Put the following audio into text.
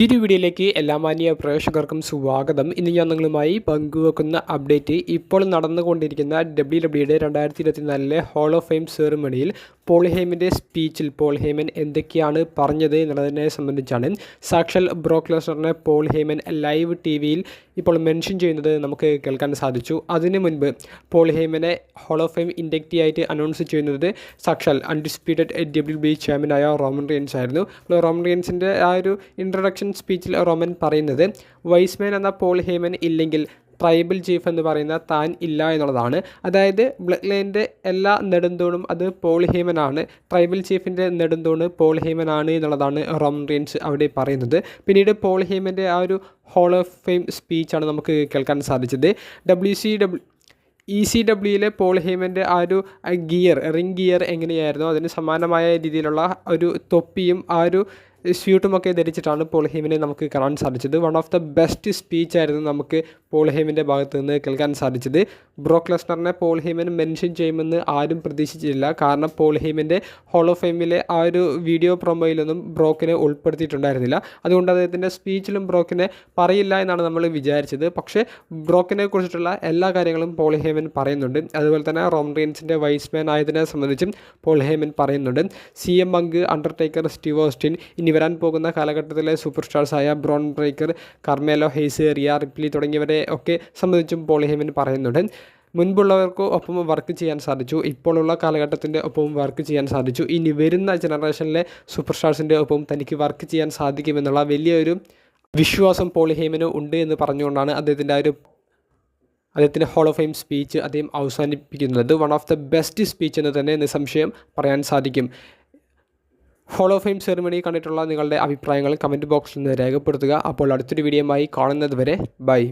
ഈ ഒരു വീഡിയോയിലേക്ക് എല്ലാ മാന്യ പ്രേക്ഷകർക്കും സ്വാഗതം. ഇന്ന് ഞാൻ നിങ്ങളുമായി പങ്കുവെക്കുന്ന അപ്ഡേറ്റ് ഇപ്പോൾ നടന്നുകൊണ്ടിരിക്കുന്ന ഡബ്ല്യു ഡബ്ല്യുടെ രണ്ടായിരത്തി ഇരുപത്തിനാലിലെ ഹോൾ ഓഫ് ഫെയിം സെറിമണിയിൽ പോൾ ഹേമിന്റെ സ്പീച്ചിൽ പോൾ ഹേമൻ എന്തൊക്കെയാണ് പറഞ്ഞത് എന്നുള്ളതിനെ സംബന്ധിച്ചാണ്. സാക്ഷൽ ബ്രോക്ലസറിനെ പോൾ ഹേമൻ ലൈവ് ടി വിയിൽ ഇപ്പോൾ മെൻഷൻ ചെയ്യുന്നത് നമുക്ക് കേൾക്കാൻ സാധിച്ചു. അതിനു മുൻപ് പോൾ ഹേമനെ ഹോൾ ഓഫ് ഫെയിം ഇൻഡക്റ്റി ആയിട്ട് അനൗൺസ് ചെയ്യുന്നത് സാക്ഷൽ അൺഡിസ്പ്യൂട്ടഡ് ഡബ്ല്യു ബി ആയ റോമൻ റിയൻസ് ആയിരുന്നു. റോമൻ റിയൻസിന്റെ ആ ഒരു ഇൻട്രൊഡക്ഷൻ സ്പീച്ചിൽ റോമൻ പറയുന്നത് വൈസ്മാൻ എന്ന പോൾ ഹേമൻ ഇല്ലെങ്കിൽ ട്രൈബൽ ചീഫ് എന്ന് പറയുന്ന താൻ ഇല്ല എന്നുള്ളതാണ്. അതായത് ബ്ലഡ് ലൈനിന്റെ എല്ലാ നെടുന്തൂണും അത് പോൾ ഹേമനാണ് ട്രൈബൽ ചീഫിന്റെ നെടുന്തൂണ് പോൾ ഹേമനാണ് എന്നുള്ളതാണ് റോംറിയൻസ് അവിടെ പറയുന്നത്. പിന്നീട് പോൾ ഹേമന്റെ ആ ഒരു ഹോൾ ഓഫ് ഫെയിം സ്പീച്ചാണ് നമുക്ക് കേൾക്കാൻ സാധിച്ചത്. W C W E C ഡബ്ല്യുയിലെ Paul ആ ഒരു ഗിയർ റിംഗ് ഗിയർ എങ്ങനെയായിരുന്നു? അതിന് സമാനമായ രീതിയിലുള്ള ഒരു തൊപ്പിയും ആ ഒരു സ്യൂട്ടുമൊക്കെ ധരിച്ചിട്ടാണ് പോൾ ഹേമിനെ നമുക്ക് കാണാൻ സാധിച്ചത്. One of the best speech ആയിരുന്നു നമുക്ക് പോൾ ഹേമിന്റെ ഭാഗത്ത് നിന്ന് കേൾക്കാൻ സാധിച്ചത്. ബ്രോക്ക് ലെസ്നറിനെ പോൾ ഹേമൻ മെൻഷൻ ചെയ്യുമെന്ന് ആരും പ്രതീക്ഷിച്ചിട്ടില്ല. കാരണം പോൾ ഹേമിന്റെ ഹോൾ ഓഫ് ഫെയിമിലെ ആ ഒരു വീഡിയോ പ്രൊമോയിലൊന്നും ബ്രോക്കിനെ ഉൾപ്പെടുത്തിയിട്ടുണ്ടായിരുന്നില്ല. അതുകൊണ്ട് അദ്ദേഹത്തിന്റെ സ്പീച്ചിലും ബ്രോക്കിനെ പറയില്ല എന്നാണ് നമ്മൾ വിചാരിച്ചത്. പക്ഷേ ബ്രോക്കിനെ കുറിച്ചിട്ടുള്ള എല്ലാ കാര്യങ്ങളും പോൾ ഹേമൻ പറയുന്നുണ്ട്. അതുപോലെ തന്നെ റോംറിയൻസിന്റെ വൈസ്മാൻ ആയതിനെ സംബന്ധിച്ചും പോൾ ഹേമൻ പറയുന്നുണ്ട്. C M punk Undertaker Steve Austin ഇനി വരാൻ പോകുന്ന കാലഘട്ടത്തിലെ super സ്റ്റാർസായ Bron Breakker Carmelo Hayes Rhea Ripley തുടങ്ങിയവരെ ഒക്കെ സംബന്ധിച്ചും പോളിഹേമൻ പറയുന്നുണ്ട്. മുൻപുള്ളവർക്ക് ഒപ്പം വർക്ക് ചെയ്യാൻ സാധിച്ചു. ഇപ്പോഴുള്ള കാലഘട്ടത്തിന്റെ ഒപ്പവും വർക്ക് ചെയ്യാൻ സാധിച്ചു. ഇനി വരുന്ന ജനറേഷനിലെ സൂപ്പർ സ്റ്റാർസിന്റെ ഒപ്പവും തനിക്ക് വർക്ക് ചെയ്യാൻ സാധിക്കുമെന്നുള്ള വലിയൊരു വിശ്വാസം പോളിഹേമിന് ഉണ്ട് എന്ന് പറഞ്ഞുകൊണ്ടാണ് അദ്ദേഹത്തിന്റെ ആ ഒരു അദ്ദേഹത്തിന്റെ ഹോൾ ഓഫ് ഫെയിം സ്പീച്ച് അദ്ദേഹം അവസാനിപ്പിക്കുന്നത്. One of the best speech എന്ന് തന്നെ നിസ്സംശയം പറയാൻ സാധിക്കും. ഓഫ് ഫെയിം സെറിമണി കണ്ടിട്ടുള്ള നിങ്ങളുടെ അഭിപ്രായങ്ങൾ കമന്റ് ബോക്സിൽ നിന്ന് രേഖപ്പെടുത്തുക. അപ്പോൾ അടുത്തൊരു വീഡിയോയുമായി കാണുന്നത് വരെ ബൈ